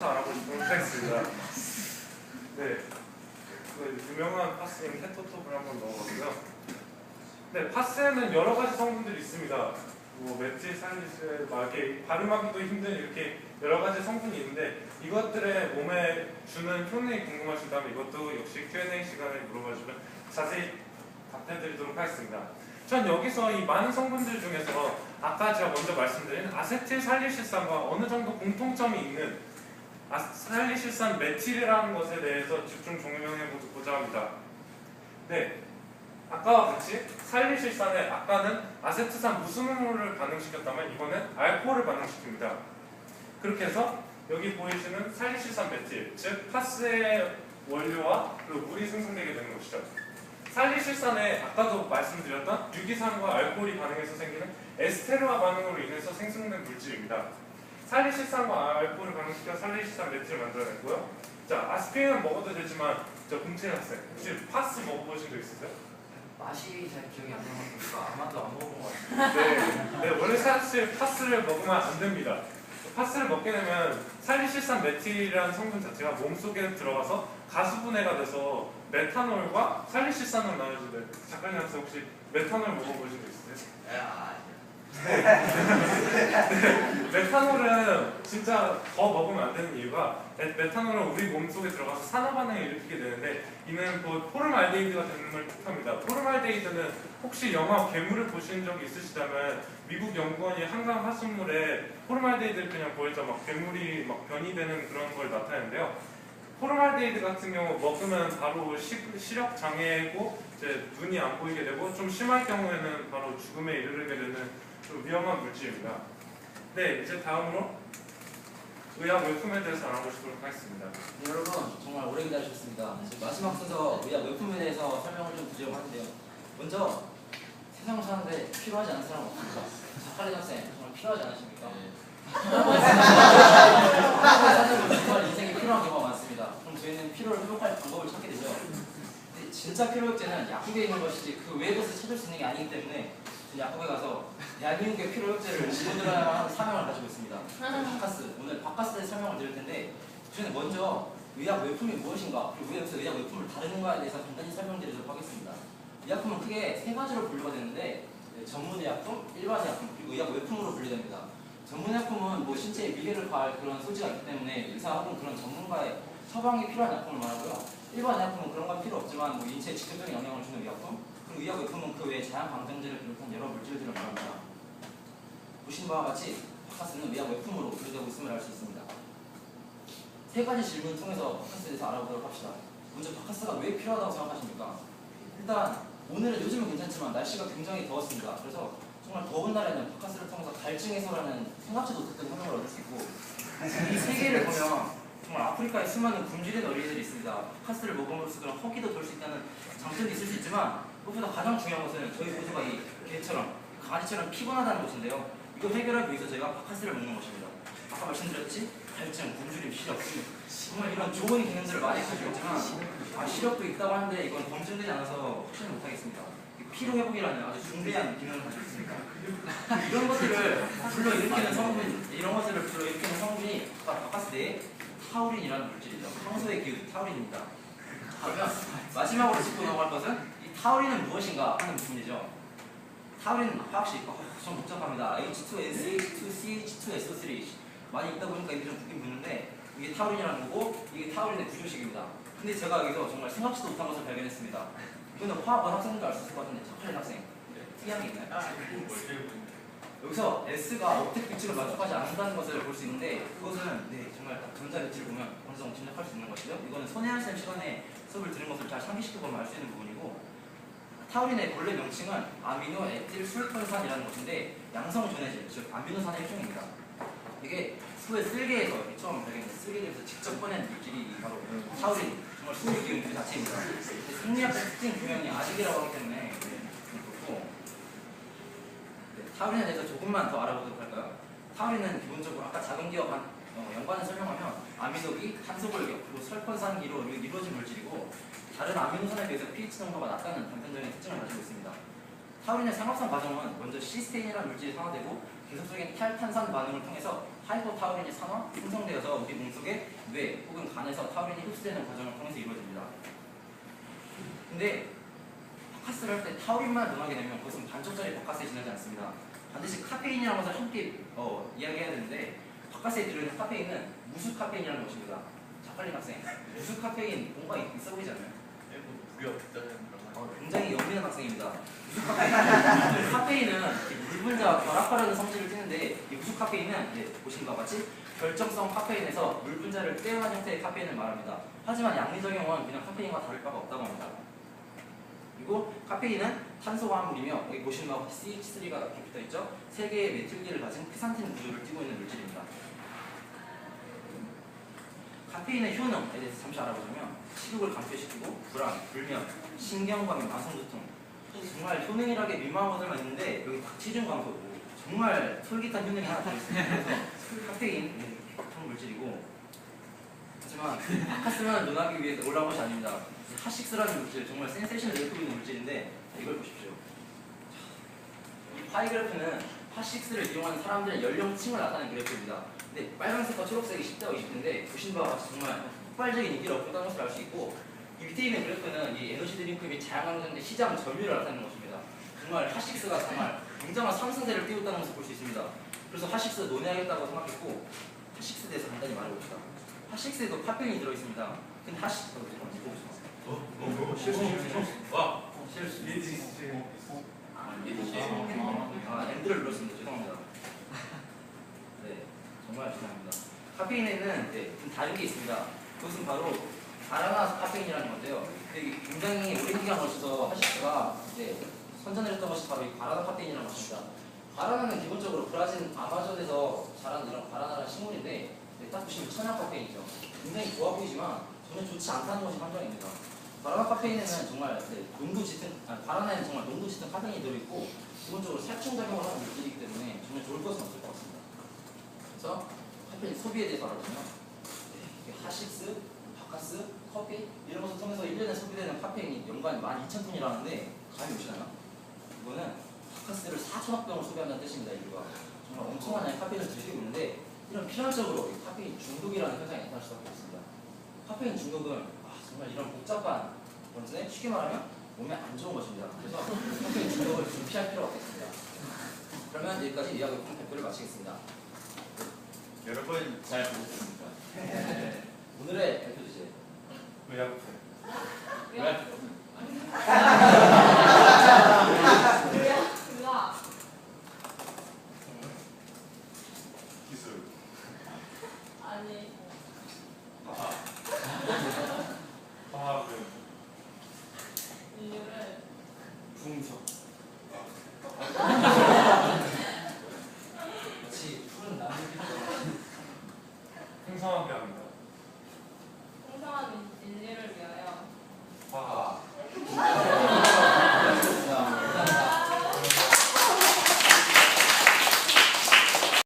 알아보고 텍스입니다. 네, 그 유명한 파스인 케토톱을 한번 넣어봤고요. 네, 파스에는 여러 가지 성분들이 있습니다. 뭐 메틸 살리스, 막 이렇게 발음하기도 힘든 이렇게 여러 가지 성분이 있는데 이것들의 몸에 주는 효능이 궁금하신다면 이것도 역시 Q&A 시간에 물어봐주면 자세히 답해드리도록 하겠습니다. 전 여기서 이 많은 성분들 중에서 아까 제가 먼저 말씀드린 아세틸 살리실산과 어느 정도 공통점이 있는 아스탈리실산 메틸이라는 것에 대해서 집중 종용해 보고자 합니다. 네, 아까와 같이 살리실산에 아까는 아세트산 무수물을 반응시켰다면 이번엔 알코올을 반응시킵니다. 그렇게 해서 여기 보이시는 살리실산 메틸, 즉 파스의 원료와 그 물이 생성되게 되는 것이죠. 살리실산에 아까도 말씀드렸던 유기산과 알코올이 반응해서 생기는 에스테르화 반응으로 인해서 생성된 물질입니다. 살리실산과 알코올을 반응시켜 살리실산 메틸을 만들어냈고요. 자, 아스피린은 먹어도 되지만 저 공채 학생 혹시 파스 먹어보신 적 있으세요? 맛이 잘 기억이 안 나는 거니까 아마도 안 먹어본 것 같아요. 네, 네, 원래 사실 파스를 먹으면 안 됩니다. 파스를 먹게 되면 살리실산 메틸이라는 성분 자체가 몸속에 들어가서 가수분해가 돼서 메탄올과 살리실산을 나눠주는데 작가님 혹시 메탄올 먹어보신 적 있으세요? 야, 메탄올은 진짜 더 먹으면 안 되는 이유가 메- 메탄올은 우리 몸속에 들어가서 산화반응을 일으키게 되는데 이는 그 포름알데히드가 되는 걸 뜻합니다. 포름알데히드는 혹시 영화 괴물을 보신 적이 있으시다면 미국 연구원이 한강 하수물에 포름알데히드를 그냥 보여줘 막 괴물이 막 변이 되는 그런 걸 나타내는데요. 포름알데히드 같은 경우 먹으면 바로 시, 시력 장애고 이제 눈이 안 보이게 되고 좀 심할 경우에는 바로 죽음에 이르게 되는 좀 위험한 물질입니다. 네, 이제 다음으로 의학 물품에 대해서 알아보시도록 하겠습니다. 네, 여러분 정말 오래 기다리셨습니다. 지금 마지막 순서 의학 물품에 대해서 설명을 좀 드리려고 하는데요. 먼저 세상을 사는데 필요하지 않은 사람 없습니까? 작가리 학생 정말 필요하지 않으십니까? 사 진짜 필요액제는 약국에 있는 것이지 그 곳에 찾을 수 있는 게 아니기 때문에 약국에 가서 약국의 필요액제를 주문드려야 하는 사명을 가지고 있습니다. 바카스 오늘 바카스에 설명을 드릴 텐데 저는 먼저 의약 외품이 무엇인가 그리고 왜 여기서 의약 외품을 다루는가에 대해서 간단히 설명드리도록 하겠습니다. 의약품은 크게 세 가지로 분류가 되는데 네, 전문 의약품, 일반 의약품 그리고 의약 외품으로 분류됩니다. 전문 의약품은 뭐 신체에 위해를 가할 그런 소지가 있기 때문에 의사 혹은 그런 전문가의 처방이 필요한 약품을 말하고요. 일반 의약품은 그런 건 필요 없지만 뭐 인체에 직접적인 영향을 주는 의약품 그리고 의약 외품은 그 외에 자연 방정제를 비롯한 여러 물질들을 말합니다. 보신 바와 같이 바카스는 의약 외품으로 분류되고 있음을 알 수 있습니다. 세 가지 질문 통해서 바카스에 대해서 알아보도록 합시다. 먼저 바카스가 왜 필요하다고 생각하십니까? 일단 오늘은 요즘은 괜찮지만 날씨가 굉장히 더웠습니다. 그래서 정말 더운 날에는 바카스를 통해서 갈증 해소라는 생각지도 못했던 효능을 얻을 수 있고 이 세계를 보면 정말 아프리카에 수많은 굶주린 어린이들이 있습니다. 바카스를 먹음으로써 허기도 돌 수 있다는 장점도 있을 수 있지만 무엇보다 가장 중요한 것은 저희 모두가 이 개처럼 강아지처럼 피곤하다는 것인데요. 이거 해결하기 위해서 저희가 바카스를 먹는 것입니다. 아까 말씀드렸지? 갈증, 굶주림, 시력 정말 이런 좋은 기능들을 많이 가지고 있지만 아, 시력도 있다고 하는데 이건 검증되지 않아서 확신을 못하겠습니다. 이 피로 회복이라는 아주 중대한 기능을 가지고 있습니다. 이런 것들을 불러 일으키는 성분, 이런 것들을 불러 일으키는 성분이 바로 바카스 내에 타우린이라는 물질이죠. 평소의 기후 타우린입니다. 그러면 마지막으로 짚고 넘어갈 것은 이 타우린은 무엇인가 하는 부분이죠. 타우린 화학식 어, 좀 복잡합니다. H2SH2CH2SO3 많이 있다 보니까 이게 좀 붙긴 붙는데 이게 타우린이라는 거고 이게 타우린의 구조식입니다. 근데 제가 여기서 정말 생각지도 못한 것을 발견했습니다. 이거는 화학원 학생도 알 수 있을 것 같은데 착한 학생 특이한 게 있나요? 여기서 S가 억택 규칙을 만족하지 않는다는 것을 볼 수 있는데 그것 은네 정말 딱 전자 규칙을 보면 어느 정도 짐작할 수 있는 것이죠. 이거는 손혜연 쌤 시간에 수업을 들은 것을 잘 상기시켜 보면 알 수 있는 부분이고 타우린의 본래 명칭은 아미노 에틸 술톤산이라는 것인데 양성 전해질 즉 아미노산의 일종입니다. 이게 수의 쓸개에서 처음 발견된 쓸개에서 직접 꺼낸 물질이 바로 타우린 정말 수의 기운 그 자체입니다. 생리학적 특징 분명히 아직이라고 하기 때문에 네, 그렇고 네, 타우린에 대해서 조금만 더 알아보도록 할까요? 타우린은 기본적으로 아까 작은 기업 한, 어, 연관을 설명하면 아미노기, 탄소골격, 그리고 설컨산기로 이루어진 물질이고 다른 아미노산에 비해서 pH 농도가 낮다는 단편적인 특징을 가지고 있습니다. 타우린의 상합성 과정은 먼저 시스테인이라는 물질이 산화되고 계속적인 탈탄산 반응을 통해서 하이포타우린이 산화 생성되어서 우리 몸속에 뇌 혹은 간에서 타우린이 흡수되는 과정을 통해서 이루어집니다. 근데 바카스를 할 때 타우린만 논하게 되면 그것은 반쪽짜리 바카스에 지나지 않습니다. 반드시 카페인이라는 것을 함께 어, 이야기해야 되는데 바카스에 들어있는 카페인은 무수 카페인이라는 것입니다. 자 빨리 학생 무수 카페인 뭔가 있어 보이지 않나요? 무려 없다는 어, 굉장히 영리한 학생입니다. 무수 카페인. 카페인은 이 물분자와 결합하려는 성질을 띠는데 이 무수 카페인은 네, 보신 것과 같이 결정성 카페인에서 물 분자를 떼어난 형태의 카페인을 말합니다. 하지만 양리적 경우는 그냥 카페인과 다를 바가 없다고 합니다. 그리고 카페인은 탄소 화합물이며 여기 보시는 것과 같이 CH3가 이렇게 붙어 있죠. 세 개의 메틸기를 가진 크산틴 구조를 띠고 있는 물질입니다. 카페인의 효능에 대해서 잠시 알아보자면 식욕을 감퇴시키고 불안, 불면, 신경과민, 만성두통 정말 효능이라게 민망한 것들만 있는데 여기 딱 체중 감소고 정말 솔깃한 효능이 하나 더 있습니다. 그래서 카페인 한 물질이고 하지만 바카스만 논하기 위해 올라온 것이 아닙니다. 하식스라는 물질 정말 센세이션을 내고 있는 물질인데 자, 이걸 보십시오. 이 파이 그래프는 하식스를 이용하는 사람들의 연령층을 나타내는 그래프입니다. 근데 빨간색과 초록색이 10대와 20대인데 보신 바와 같이 정말 폭발적인 인기를 얻고 있다는 것을 알 수 있고 이 밑에 있는 그래프는 이 에너지 드링크 및 자양강장제 시장 점유율을 나타내는 것입니다. 정말 하식스가 정말 굉장한 상승세를 띄웠다는 것을 볼 수 있습니다. 그래서 하식스 논의하겠다고 생각했고 하식스에 대해서 간단히 말해봅시다. 하식스에도 카페인이 들어있습니다. 근데 하식... 어, 어디 보고 어? 실수 실수 와 실수. 예지 아, 아, 엔드를 눌렀습니다. 죄송합니다. 네, 정말 죄송합니다. 카페인에는 네, 좀 다른 게 있습니다. 그것은 바로 바나나 카페인이라는 건데요. 이게 굉장히 오래 기간 걸쳐서 하시스가 이제 선전을 했던 것이 바로 이 바나나 카페인이라는 것입니다. 바나나는 기본적으로 브라질 아마존에서 자라는 이런 바나나라는 식물인데 네, 딱 보시면 천연 카페인이죠. 굉장히 좋아 보이지만 전혀 좋지 않다는 것이 판정입니다. 바나나 카페인에는 정말 네, 농도 짙은 아, 바나나에는 정말 농도 짙은 카페인이 들어있고 기본적으로 살충 작용을 하는 물질이기 때문에 전혀 좋을 것은 없을 것 같습니다. 그래서 카페인 소비에 대해서 알아보면 네, 하식스, 바카스, 커피 이런 것을 통해서 1년에 소비되는 카페인이 연간 12,000톤이라는데 감이 오시나요? 이거는 바카스를 4천억 병을 소비한다는 뜻입니다. 인류가 정말 엄청난 양의 카페인을 드시고 있는데 이런 필연적으로 이 카페인 중독이라는 현상이 나타날 수밖에 없습니다. 카페인 중독은 아, 정말 이런 복잡한 원인에 쉽게 말하면 몸에 안 좋은 것입니다. 그래서 카페인 중독을 좀 피할 필요가 없겠습니다. 그러면 여기까지 이야기 발표를 마치겠습니다. 여러분 잘 보셨습니까? 오늘의 발표 주제 의약품 왜? 그가 기술 아니 인류를 풍석 마치 푸른 나무 풍성하게 합니다